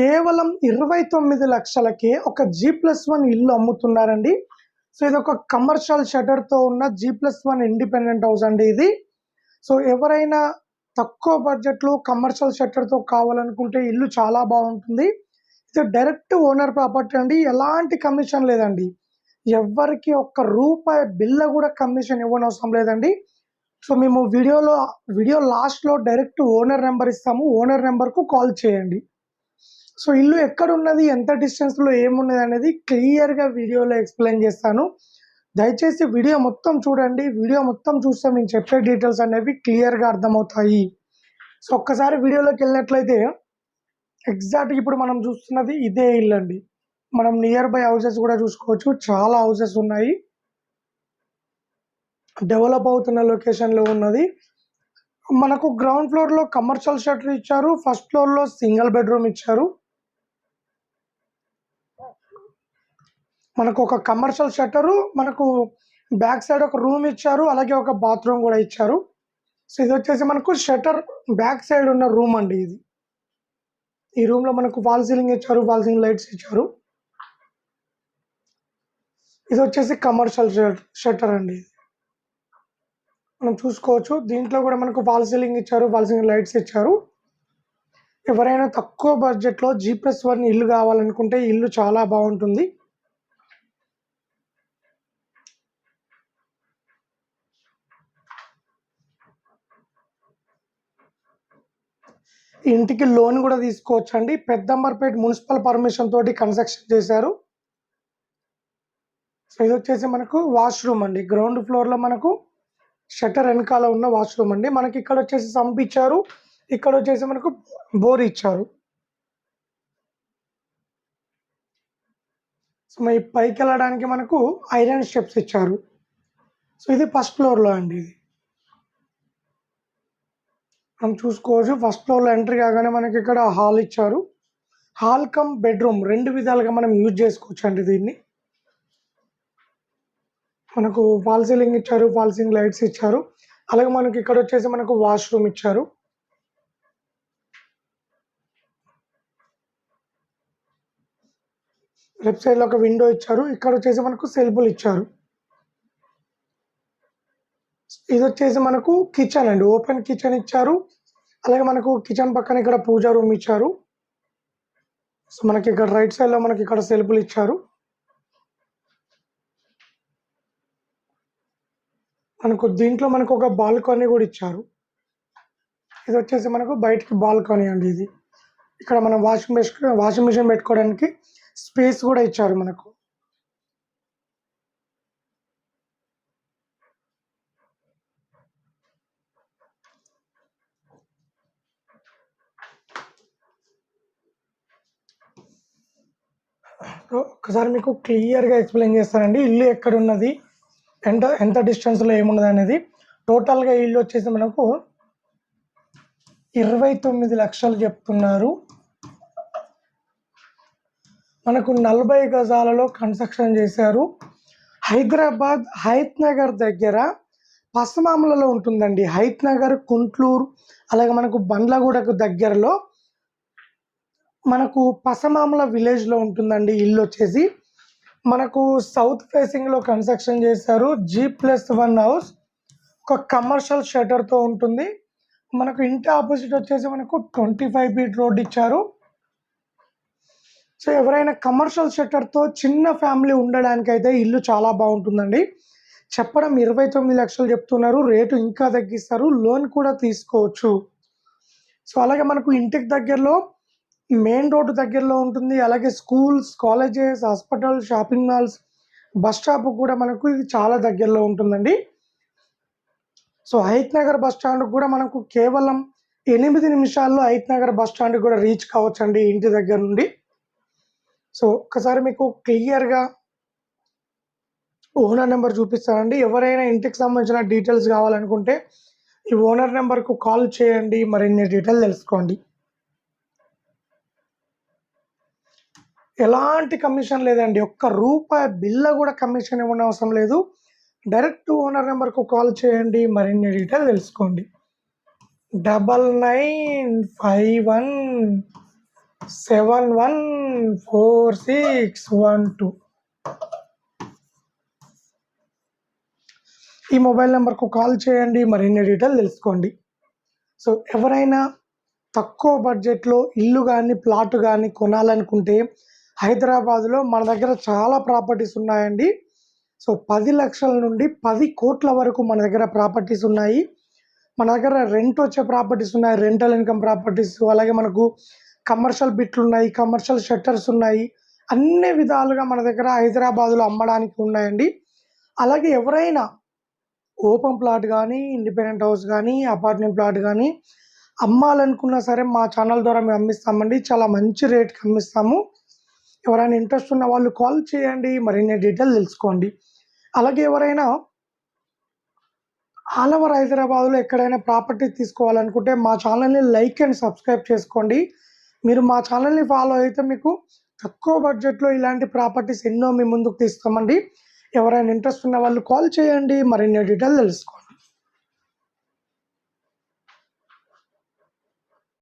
కేవలం ఇరవై తొమ్మిది లక్షలకే ఒక జీ ప్లస్ వన్ ఇల్లు అమ్ముతున్నారండి. సో ఇది ఒక కమర్షియల్ షటర్తో ఉన్న G plus one independent house అండి ఇది. సో ఎవరైనా తక్కువ బడ్జెట్లో కమర్షియల్ షట్టర్తో కావాలనుకుంటే ఇల్లు చాలా బాగుంటుంది. ఇది డైరెక్ట్ ఓనర్ ప్రాపర్టీ అండి. ఎలాంటి కమిషన్ లేదండి. ఎవరికి ఒక్క రూపాయి బిల్ల కూడా కమిషన్ ఇవ్వనవసరం లేదండి. సో మేము వీడియోలో వీడియో లాస్ట్లో డైరెక్ట్ ఓనర్ నెంబర్ ఇస్తాము. ఓనర్ నెంబర్కు కాల్ చేయండి. సో ఇల్లు ఎక్కడున్నది ఎంత డిస్టెన్స్లో ఏమున్నది అనేది క్లియర్గా వీడియోలో ఎక్స్ప్లెయిన్ చేస్తాను. దయచేసి వీడియో మొత్తం చూడండి. వీడియో మొత్తం చూస్తే మేము చెప్పే డీటెయిల్స్ అనేవి క్లియర్గా అర్థమవుతాయి. సో ఒక్కసారి వీడియోలోకి వెళ్ళినట్లయితే ఎగ్జాక్ట్గా ఇప్పుడు మనం చూస్తున్నది ఇదే ఇల్లు అండి. మనం నియర్ బై హౌసెస్ కూడా చూసుకోవచ్చు. చాలా హౌసెస్ ఉన్నాయి. డెవలప్ అవుతున్న లొకేషన్లో ఉన్నది. మనకు గ్రౌండ్ ఫ్లోర్లో కమర్షియల్ షటర్ ఇచ్చారు. ఫస్ట్ ఫ్లోర్లో సింగిల్ బెడ్రూమ్ ఇచ్చారు. మనకు ఒక కమర్షియల్ షట్టరు మనకు బ్యాక్ సైడ్ ఒక రూమ్ ఇచ్చారు అలాగే ఒక బాత్రూమ్ కూడా ఇచ్చారు. సో ఇది వచ్చేసి మనకు షటర్ బ్యాక్ సైడ్ ఉన్న రూమ్ అండి ఇది. ఈ రూమ్లో మనకు వాల్ సీలింగ్ ఇచ్చారు వాల్ సీలింగ్ లైట్స్ ఇచ్చారు. ఇది వచ్చేసి కమర్షియల్ షట్టర్ అండి ఇది. మనం చూసుకోవచ్చు. దీంట్లో కూడా మనకు వాల్ సీలింగ్ ఇచ్చారు వాల్ సీలింగ్ లైట్స్ ఇచ్చారు. ఎవరైనా తక్కువ బడ్జెట్లో జీప్లస్ వన్ ఇల్లు కావాలనుకుంటే ఇల్లు చాలా బాగుంటుంది ఈ ఇంటికి లోన్ కూడా తీసుకోవచ్చు అండి పెద్దంబర్పేట మున్సిపల్ పర్మిషన్ తోటి కన్స్ట్రక్షన్ చేశారు. సో ఇది వచ్చేసి మనకు వాష్రూమ్ అండి. గ్రౌండ్ ఫ్లోర్లో మనకు షట్టర్ వెనకాల ఉన్న వాష్రూమ్ అండి. మనకి ఇక్కడ వచ్చేసి సంప్ ఇచ్చారు. ఇక్కడ వచ్చేసి మనకు బోర్ ఇచ్చారు. సో మరి పైకి వెళ్ళడానికి మనకు ఐరన్ స్టెప్స్ ఇచ్చారు. సో ఇది ఫస్ట్ ఫ్లోర్లో అండి ఇది. మనం చూసుకోవచ్చు. ఫస్ట్ ఫ్లోర్లో ఎంట్రీ కాగానే మనకి ఇక్కడ హాల్ ఇచ్చారు. హాల్ కమ్ బెడ్రూమ్ రెండు విధాలుగా మనం యూజ్ చేసుకోవచ్చు అండి దీన్ని. మనకు ఫాల్ సీలింగ్ ఇచ్చారు ఫాల్ సీలింగ్ లైట్స్ ఇచ్చారు. అలాగే మనకి ఇక్కడ వచ్చేసి మనకు వాష్రూమ్ ఇచ్చారు. లెఫ్ట్ సైడ్లో ఒక విండో ఇచ్చారు. ఇక్కడ వచ్చేసి మనకు సెల్ఫులు ఇచ్చారు. ఇది వచ్చేసి మనకు కిచెన్ అండి. ఓపెన్ కిచెన్ ఇచ్చారు. అలాగే మనకు కిచెన్ పక్కన ఇక్కడ పూజా రూమ్ ఇచ్చారు. సో మనకి ఇక్కడ రైట్ సైడ్లో మనకి ఇక్కడ సెల్ఫ్లు ఇచ్చారు. మనకు దీంట్లో మనకు ఒక బాల్కనీ కూడా ఇచ్చారు. ఇది వచ్చేసి మనకు బయటికి బాల్కనీ అండి ఇది. ఇక్కడ మనం వాషింగ్ మెషిన్ వాషింగ్ మిషన్ పెట్టుకోవడానికి స్పేస్ కూడా ఇచ్చారు మనకు సో ఒకసారి మీకు క్లియర్గా ఎక్స్ప్లెయిన్ చేస్తానండి. ఇల్లు ఎక్కడ ఉన్నది ఎంత ఎంత డిస్టెన్స్లో ఏమున్నది అనేది. టోటల్గా ఇల్లు వచ్చేసి మనకు ఇరవై తొమ్మిది లక్షలు చెప్తున్నారు. మనకు నలభై గజాలలో కన్స్ట్రక్షన్ చేశారు. హైదరాబాద్ హైత్ నగర్ దగ్గర పసమామలలో ఉంటుందండి. హైత్ నగర్ కుంట్లూరు అలాగే మనకు బండ్లగూడకు దగ్గరలో మనకు పసమామల విలేజ్లో ఉంటుందండి ఇల్లు వచ్చేసి. మనకు సౌత్ ఫేసింగ్లో కన్స్ట్రక్షన్ చేశారు. G plus one house. ఒక కమర్షియల్ షటర్తో ఉంటుంది. మనకు ఇంటి ఆపోజిట్ వచ్చేసి మనకు ట్వంటీ ఫైవ్ ఫీట్ రోడ్ ఇచ్చారు. సో ఎవరైనా కమర్షియల్ షట్టర్తో చిన్న ఫ్యామిలీ ఉండడానికి అయితే ఇల్లు చాలా బాగుంటుందండి. చెప్పడం ఇరవై తొమ్మిది లక్షలు చెప్తున్నారు. రేటు ఇంకా తగ్గిస్తారు. లోన్ కూడా తీసుకోవచ్చు. సో అలాగే మనకు ఇంటికి దగ్గరలో మెయిన్ రోడ్డు దగ్గరలో ఉంటుంది. అలాగే schools colleges hospital shopping malls bus stop కూడా మనకు ఇది చాలా దగ్గరలో ఉంటుందండి. So Hayath Nagar bus stand కూడా మనకు కేవలం ఎనిమిది నిమిషాల్లో హైత్ నగర్ బస్ స్టాండ్ కూడా రీచ్ కావచ్చండి ఇంటి దగ్గర నుండి. సో ఒక్కసారి మీకు క్లియర్గా ఓనర్ నెంబర్ చూపిస్తానండి. ఎవరైనా ఇంటికి సంబంధించిన డీటెయిల్స్ కావాలనుకుంటే ఈ ఓనర్ నెంబర్కు కాల్ చేయండి. మరిన్ని డీటెయిల్ తెలుసుకోండి. ఎలాంటి కమిషన్ లేదండి. ఒక్క రూపాయి బిల్ల కూడా కమిషన్ ఇవ్వడం అవసరం లేదు. డైరెక్ట్ ఓనర్ నెంబర్కు కాల్ చేయండి. మరిన్ని డీటెయిల్ తెలుసుకోండి. Double nine five one seven one four six one two. ఈ మొబైల్ నెంబర్కు కాల్ చేయండి. మరిన్ని డీటెయిల్ తెలుసుకోండి. సో ఎవరైనా తక్కువ బడ్జెట్లో ఇల్లు కానీ ప్లాట్ కానీ కొనాలనుకుంటే హైదరాబాద్లో మన దగ్గర చాలా ప్రాపర్టీస్ ఉన్నాయండి. సో పది లక్షల నుండి పది కోట్ల వరకు మన దగ్గర ప్రాపర్టీస్ ఉన్నాయి. మన దగ్గర రెంట్ వచ్చే ప్రాపర్టీస్ ఉన్నాయి. రెంటల్ ఇన్కమ్ ప్రాపర్టీస్ అలాగే మనకు కమర్షియల్ బిట్లు ఉన్నాయి కమర్షియల్ షట్టర్స్ ఉన్నాయి. అన్ని విధాలుగా మన దగ్గర హైదరాబాద్లో అమ్మడానికి ఉన్నాయండి. అలాగే ఎవరైనా ఓపెన్ ప్లాట్ కానీ ఇండిపెండెంట్ హౌస్ కానీ అపార్ట్మెంట్ ప్లాట్ కానీ అమ్మాలనుకున్నా సరే మా ఛానల్ ద్వారా మేము అమ్మిస్తామండి. చాలా మంచి రేట్కి అమ్మిస్తాము. ఎవరైనా ఇంట్రెస్ట్ ఉన్న వాళ్ళు కాల్ చేయండి మరిన్ని డీటెయిల్ తెలుసుకోండి. అలాగే ఎవరైనా ఆల్ ఓవర్ హైదరాబాద్లో ఎక్కడైనా ప్రాపర్టీ తీసుకోవాలనుకుంటే మా ఛానల్ని లైక్ అండ్ సబ్స్క్రైబ్ చేసుకోండి. మీరు మా ఛానల్ని ఫాలో అయితే మీకు తక్కువ బడ్జెట్లో ఇలాంటి ప్రాపర్టీస్ ఎన్నో మీ ముందుకు తీస్తామండి. ఎవరైనా ఇంట్రెస్ట్ ఉన్న వాళ్ళు కాల్ చేయండి మరిన్ని డీటెయిల్ తెలుసుకోండి.